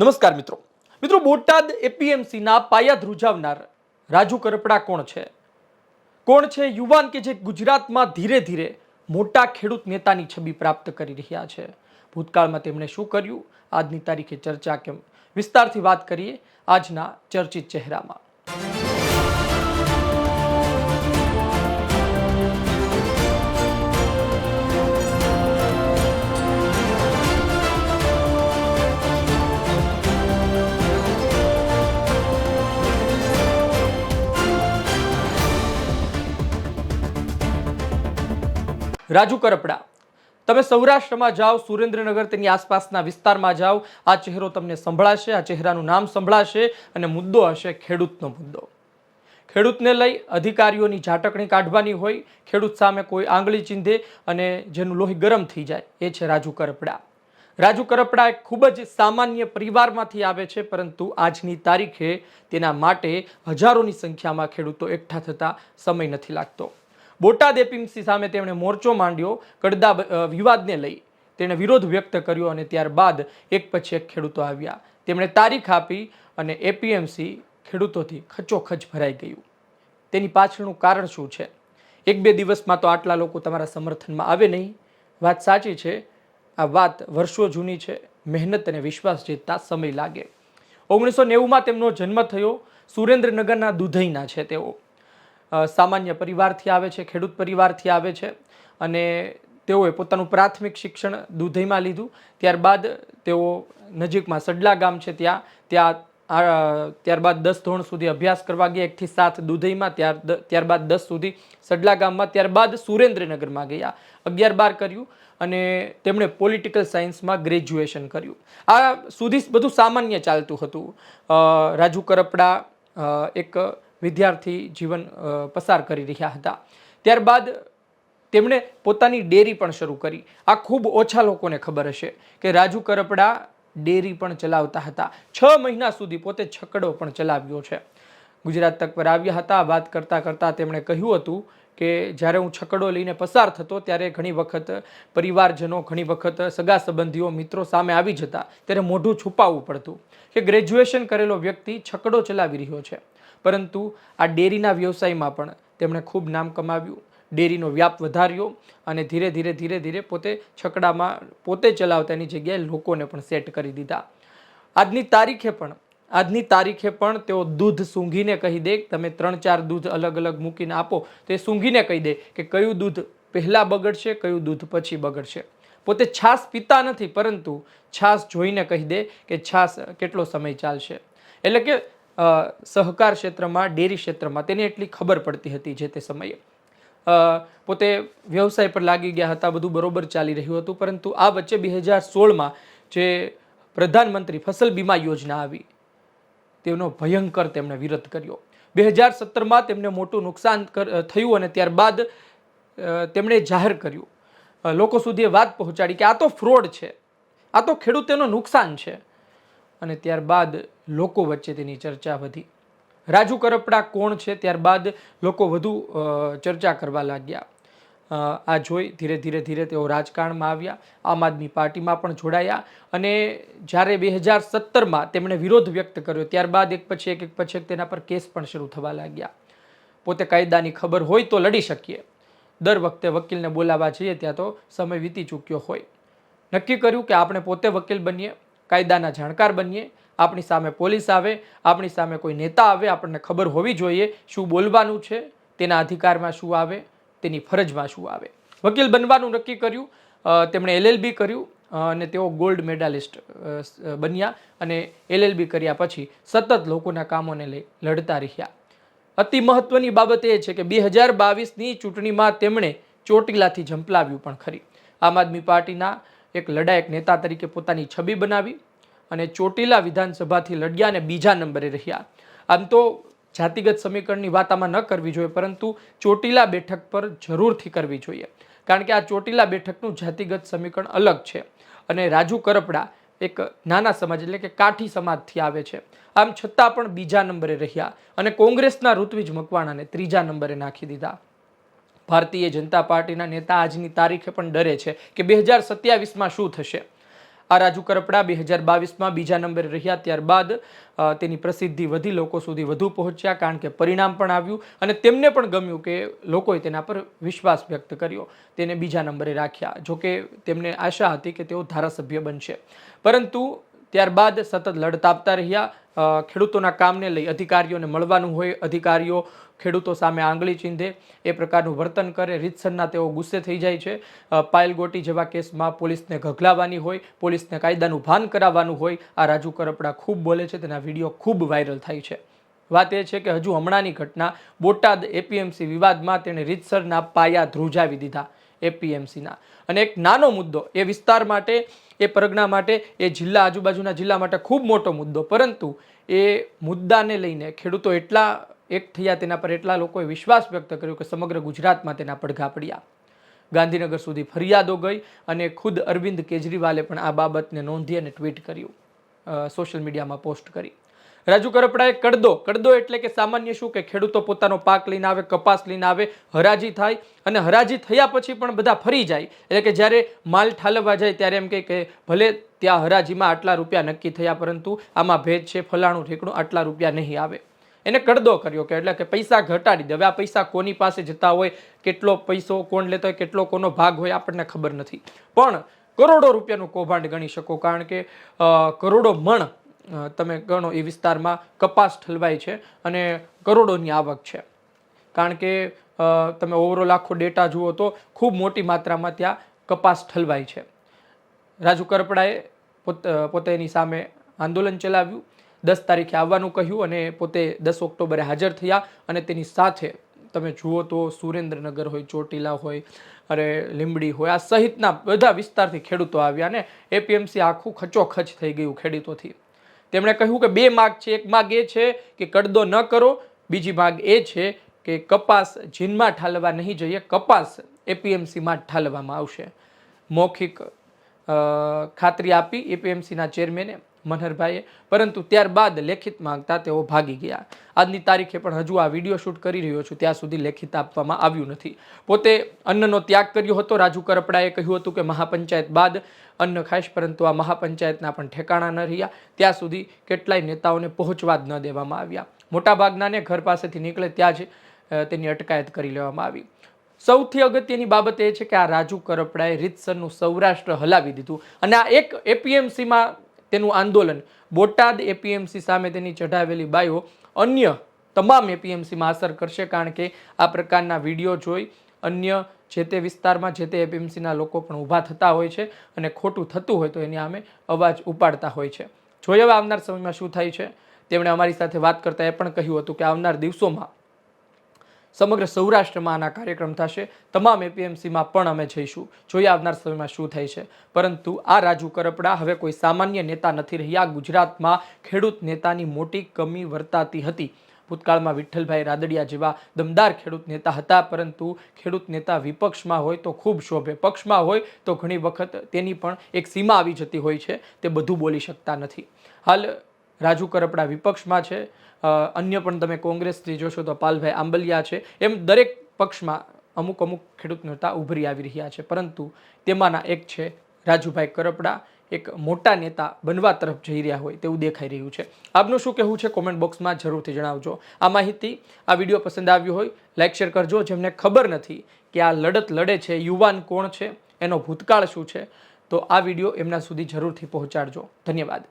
નમસ્કાર મિત્રો. મિત્રો, બોટાદ એપીએમસીના પાયા ધ્રુજાવનાર રાજુ કરપડા કોણ છે? કોણ છે? યુવાન કે જે ગુજરાતમાં ધીરે ધીરે મોટા ખેડૂત નેતાની છબી પ્રાપ્ત કરી રહ્યા છે. ભૂતકાળમાં તેમણે શું કર્યું? આજની તારીખે ચર્ચા કેમ? વિસ્તારથી વાત કરીએ આજના ચર્ચિત ચહેરામાં. રાજુ કરપડા, તમે સૌરાષ્ટ્રમાં જાઓ, સુરેન્દ્રનગર તેની આસપાસના વિસ્તારમાં જાઓ, આ ચહેરો તમને સંભળાશે, આ ચહેરાનું નામ સંભળાશે અને મુદ્દો હશે ખેડૂતનો મુદ્દો. ખેડૂતને લઈ અધિકારીઓની ઝાટકણી કાઢવાની હોય, ખેડૂત સામે કોઈ આંગળી ચીંધે અને જેનું લોહી ગરમ થઈ જાય, એ છે રાજુ કરપડા. રાજુ કરપડા એક ખૂબ જ સામાન્ય પરિવારમાંથી આવે છે, પરંતુ આજની તારીખે તેના માટે હજારોની સંખ્યામાં ખેડૂતો એકઠા થતા સમય નથી લાગતો. બોટાદ એપીએમસી સામે તેમણે મોરચો માંડ્યો, કડદા વિવાદને લઈ. તેણે વિરોધ વ્યક્ત કર્યો અને ત્યારબાદ એક પછી એક ખેડૂતો આવ્યા. તેમણે તારીખ આપી અને એપીએમસી ખેડૂતોથી ખચોખચ ભરાઈ ગયું. તેની પાછળનું કારણ શું છે? એક બે દિવસમાં તો આટલા લોકો તમારા સમર્થનમાં આવે નહીં. વાત સાચી છે. આ વાત વર્ષો જૂની છે. મહેનત અને વિશ્વાસ જીતતા સમય લાગે. ઓગણીસો નેવુંમાં તેમનો જન્મ થયો. સુરેન્દ્રનગરના દુધઈના છે તેઓ. સામાન્ય પરિવારથી આવે છે, ખેડૂત પરિવારથી આવે છે અને તેઓએ પોતાનું પ્રાથમિક શિક્ષણ દુધઈમાં લીધું. ત્યારબાદ તેઓ નજીકમાં સડલા ગામ છે ત્યાં. ત્યાં ત્યારબાદ દસ ધોરણ સુધી અભ્યાસ કરવા ગયા. એકથી સાત દુધઈમાં, ત્યાર ત્યારબાદ દસ સુધી સડલા ગામમાં. ત્યારબાદ સુરેન્દ્રનગરમાં ગયા. અગિયાર બાર કર્યું અને તેમણે પોલિટિકલ સાયન્સમાં ગ્રેજ્યુએશન કર્યું. આ સુધી બધું સામાન્ય ચાલતું હતું. રાજુ કરપડા એક વિદ્યાર્થી જીવન પસાર કરી રહ્યા હતા. ત્યારબાદ તેમણે પોતાની ડેરી પણ શરૂ કરી. આ ખૂબ ઓછા લોકોને ખબર હશે કે રાજુ કરપડા ડેરી પણ ચલાવતા હતા. છ મહિના સુધી પોતે છકડો પણ ચલાવ્યો છે. ગુજરાત તક પર આવ્યા હતા. વાત કરતાં કરતાં તેમણે કહ્યું હતું કે જ્યારે હું છકડો લઈને પસાર થતો ત્યારે ઘણી વખત પરિવારજનો, ઘણી વખત સગા સંબંધીઓ, મિત્રો સામે આવી જતા. ત્યારે મોઢું છુપાવવું પડતું કે ગ્રેજ્યુએશન કરેલો વ્યક્તિ છકડો ચલાવી રહ્યો છે. પરંતુ આ ડેરીના વ્યવસાયમાં પણ તેમણે ખૂબ નામ કમાવ્યું. ડેરીનો વ્યાપ વધાર્યો અને ધીરે ધીરે ધીરે ધીરે પોતે છકડામાં પોતે ચલાવતાની જગ્યાએ લોકોને પણ સેટ કરી દીધા. આજની તારીખે પણ, આજની તારીખે પણ તેઓ દૂધ સૂંઘીને કહી દે, તમે ત્રણ ચાર દૂધ અલગ અલગ મૂકીને આપો. તો એ સૂંઘીને કહી દે કે કયું દૂધ પહેલાં બગડશે, કયું દૂધ પછી બગડશે. પોતે છાશ પીતા નથી, પરંતુ છાશ જોઈને કહી દે કે છાશ કેટલો સમય ચાલશે. એટલે કે સહકાર ક્ષેત્રમાં, ડેરી ક્ષેત્રમાં, તેને એટલી ખબર પડતી હતી જે તે સમયે. પોતે વ્યવસાય પર લાગી ગયા હતા, બધું બરોબર ચાલી રહ્યું હતું, પરંતુ આ વચ્ચે બે હજાર સોળમાં જે પ્રધાનમંત્રી ફસલ બીમા યોજના આવી, તેનો ભયંકર તેમણે વિરોધ કર્યો. બે હજાર સત્તરમાં તેમને મોટું નુકસાન થયું અને ત્યારબાદ તેમણે જાહેર કર્યું. લોકો સુધી વાત પહોંચાડી કે આ તો ફ્રોડ છે, આ તો ખેડૂતોનું નુકસાન છે. અને ત્યારબાદ લોકો વચ્ચે તેની ચર્ચા વધી. રાજુ કરપડા કોણ છે? ત્યારબાદ લોકો વધુ ચર્ચા કરવા લાગ્યા. આ જોઈ ધીરે ધીરે ધીરે તેઓ રાજકારણમાં આવ્યા, આમ આદમી પાર્ટીમાં પણ જોડાયા અને જ્યારે બે હજાર સત્તરમાં તેમણે વિરોધ વ્યક્ત કર્યો, ત્યારબાદ એક પછી એક એક પછી એક તેના પર કેસ પણ શરૂ થવા લાગ્યા. પોતે કાયદાની ખબર હોય તો લડી શકીએ. દર વખતે વકીલને બોલાવવા જઈએ, ત્યાં તો સમય વીતી ચૂક્યો હોય. નક્કી કર્યું કે આપણે પોતે વકીલ બનીએ. કાયદાના જાણકાર બનીએ, આપણી સામે પોલીસ આવે, આપણી સામે કોઈ નેતા આવે, આપણને ખબર હોવી જોઈએ શું બોલવાનું છે, તેના અધિકારમાં શું આવે, તેની ફરજમાં શું આવે. વકીલ બનવાનું નક્કી કર્યું તેમણે એલએલબી કર્યું અને તેઓ ગોલ્ડ મેડાલિસ્ટ બન્યા અને એલએલબી કર્યા પછી સતત લોકોના કામોને લઈ લડતા રહ્યા. અતિ મહત્વની બાબત એ છે કે બે હજાર બાવીસની ચૂંટણીમાં તેમણે ચોટીલાથી ઝંપલાવ્યું પણ ખરી. આમ આદમી પાર્ટીના એક લડાયક નેતા તરીકે પોતાની છબી બનાવી અને ચોટીલા વિધાનસભાથી લડ્યા અને બીજા નંબરે રહ્યા. આમ તો જાતિગત સમીકરણની વાત આમાં ન કરવી જોઈએ, પરંતુ ચોટીલા બેઠક પર જરૂરથી કરવી જોઈએ. કારણ કે આ ચોટીલા બેઠકનું જાતિગત સમીકરણ અલગ છે અને રાજુ કરપડા એક નાના સમાજ એટલે કે કાઠી સમાજથી આવે છે. આમ છતાં પણ બીજા નંબરે રહ્યા અને કોંગ્રેસના ઋત્વિજ મકવાણાને ત્રીજા નંબરે નાખી દીધા. ભારતીય જનતા પાર્ટીના નેતા આજની તારીખે પણ ડરે છે કે બે હજાર સત્યાવીસમાં શું થશે? આ રાજુ કરપડા બે હજાર બાવીસમાં બીજા નંબરે રહ્યા ત્યારબાદ તેની પ્રસિદ્ધિ વધી, લોકો સુધી વધુ પહોંચ્યા કારણ કે પરિણામ પણ આવ્યું અને તેમને પણ ગમ્યું કે લોકોએ તેના પર વિશ્વાસ વ્યક્ત કર્યો. તેને બીજા નંબરે રાખ્યા, જોકે તેમને આશા હતી કે તેઓ ધારાસભ્ય બનશે. પરંતુ ત્યારબાદ સતત લડત આપતા રહ્યા ખેડૂતોના કામને લઈ અધિકારીઓને મળવાનું હોય, અધિકારીઓ ખેડૂતો સામે આંગળી ચીંધે, એ પ્રકારનું વર્તન કરે, રીતસરના તેઓ ગુસ્સે થઈ જાય છે. પાયલગોટી પાયલ ગોટી જેવા કેસમાં પોલીસને ગઘલાવાની હોય, પોલીસને કાયદાનું ભાન કરાવવાનું હોય, આ રાજુ કરપડા ખૂબ બોલે છે, તેના વીડિયો ખૂબ વાયરલ થાય છે. વાત એ છે કે હજુ હમણાંની ઘટના બોટાદ એપીએમસી વિવાદમાં તેણે રીતસરના પાયા ધ્રુજાવી દીધા. એપીએમસીના. અને એક નાનો મુદ્દો, એ વિસ્તાર માટે, એ પરગણા માટે, એ જિલ્લા, આજુબાજુના જિલ્લા માટે ખૂબ મોટો મુદ્દો. પરંતુ એ મુદ્દાને લઈને ખેડૂતો એટલા એક થયા તેના પર એટલા લોકોએ વિશ્વાસ વ્યક્ત કર્યો કે સમગ્ર ગુજરાતમાં તેના પડઘા પડ્યા. ગાંધીનગર સુધી ફરિયાદો ગઈ અને ખુદ અરવિંદ કેજરીવાલે પણ આ બાબતને નોંધી અને ટ્વીટ કર્યું સોશિયલ મીડિયામાં પોસ્ટ કરી. રાજુ કરપડાએ કડદો કડદો એટલે કે સામાન્ય શું કે ખેડૂતો પોતાનો પાક લઈને આવે, કપાસ લઈને આવે, હરાજી થાય અને હરાજી થયા પછી પણ બધા ફરી જાય. એટલે કે જ્યારે માલ ઠાલવવા જાય ત્યારે એમ કહે કે ભલે ત્યાં હરાજીમાં આટલા રૂપિયા નક્કી થયા પરંતુ આમાં ભેદ છે, ફલાણું ઠેકણું આટલા રૂપિયા નહીં આવે. એને કડદો કર્યો કે એટલે કે પૈસા ઘટાડી દે. હવે આ પૈસા કોની પાસે જતા હોય, કેટલો પૈસો, કોણ લેતો હોય, કેટલો કોનો ભાગ હોય, આપણને ખબર નથી. પણ કરોડો રૂપિયાનું કૌભાંડ ગણી શકો, કારણ કે કરોડો મણ તમે ગણો એ વિસ્તારમાં કપાસ ઠલવાય છે અને કરોડોની આવક છે. કારણ કે તમે ઓવરઓલ આખો ડેટા જુઓ તો ખૂબ મોટી માત્રામાં ત્યાં કપાસ ઠલવાય છે. રાજુ કરપડાએ પોતે એની સામે આંદોલન ચલાવ્યું. દસ તારીખે આવવાનું કહ્યું અને પોતે દસ ઓક્ટોબરે હાજર થયા અને તેની સાથે તમે જુઓ તો સુરેન્દ્રનગર હોય, ચોટીલા હોય, અરે લીંબડી હોય, આ સહિતના બધા વિસ્તારથી ખેડૂતો આવ્યા ને એપીએમસી આખું ખચોખચ થઈ ગયું ખેડૂતોથી. તેમણે કહ્યું કે બે માગ છે. એક માગ એ છે કે કડદો ન કરો. બીજી માગ એ છે કે કપાસ જીનમાં ઠાલવા નહીં જોઈએ. કપાસ એપીએમસીમાં ઠાલવામાં આવશે. મૌખિક ખાતરી આપી એપીએમસીના ચેરમેને મનહરભાઈએ. પરંતુ ત્યારબાદ લેખિત માંગતા તેઓ ભાગી ગયા. આજની તારીખે પણ હજુ આ વીડિયો શૂટ કરી રહ્યો છું. ત્યાં સુધી લેખિત આપવામાં આવ્યું નથી. પોતે અન્નનો ત્યાગ કર્યો હતો. રાજુ કરપડાએ કહ્યું હતું કે મહાપંચાયત બાદ અન્ન ખાઈશ, પરંતુ આ મહાપંચાયતના પણ ઠેકાણા ન રહ્યા. ત્યાં સુધી કેટલાય નેતાઓને પહોંચવા જ ન દેવામાં આવ્યા. મોટાભાગનાને ઘર પાસેથી નીકળે ત્યાં જ તેની અટકાયત કરી લેવામાં આવી. સૌથી અગત્યની બાબત એ છે કે આ રાજુ કરપડાએ રીતસરનું સૌરાષ્ટ્ર હલાવી દીધું. અને આ એક એપીએમસીમાં તેનું આંદોલન. બોટાદ એપીએમસી સામે તેની ચઢાવેલી બાયો અન્ય તમામ એપીએમસીમાં અસર કરશે કારણ કે આ પ્રકારના વીડિયો જોઈ અન્ય જે તે વિસ્તારમાં જે તે એપીએમસીના લોકો પણ ઊભા થતા હોય છે અને ખોટું થતું હોય તો એની સામે અવાજ ઉપાડતા હોય છે. જોઈએ આવનાર સમયમાં શું થાય છે? તેમણે અમારી સાથે વાત કરતાં એ પણ કહ્યું હતું કે આવનાર દિવસોમાં સમગ્ર સૌરાષ્ટ્રમાં આના કાર્યક્રમ થશે. તમામ એપીએમસીમાં પણ અમે જઈશું. જોઈએ આવનાર સમયમાં શું થાય છે. પરંતુ આ રાજુ કરપડા હવે કોઈ સામાન્ય નેતા નથી રહ્યા. ગુજરાતમાં ખેડૂત નેતાની મોટી કમી વર્તાતી હતી. ભૂતકાળમાં વિઠ્ઠલભાઈ રાદડિયા જેવા દમદાર ખેડૂત નેતા હતા. પરંતુ ખેડૂત નેતા વિપક્ષમાં હોય તો ખૂબ શોભે. પક્ષમાં હોય તો ઘણી વખત તેની પણ એક સીમા આવી જતી હોય છે. તે બધું બોલી શકતા નથી. હાલ રાજુ કરપડા વિપક્ષમાં છે. અન્ય પણ તમે કોંગ્રેસથી જોશો તો પાલભાઈ આંબલિયા છે. એમ દરેક પક્ષમાં અમુક અમુક ખેડૂત નેતા ઉભરી આવી રહ્યા છે. પરંતુ તેમાંના એક છે રાજુભાઈ કરપડા. એક મોટા નેતા બનવા તરફ જઈ રહ્યા હોય તેવું દેખાઈ રહ્યું છે. આપનું શું કહેવું છે? કોમેન્ટ બોક્સમાં જરૂરથી જણાવજો. આ માહિતી આ વીડિયો પસંદ આવ્યો હોય લાઇક શેર કરજો. જેમને ખબર નથી કે આ લડત લડે છે, યુવાન કોણ છે, એનો ભૂતકાળ શું છે, તો આ વીડિયો એમના સુધી જરૂરથી પહોંચાડજો. ધન્યવાદ.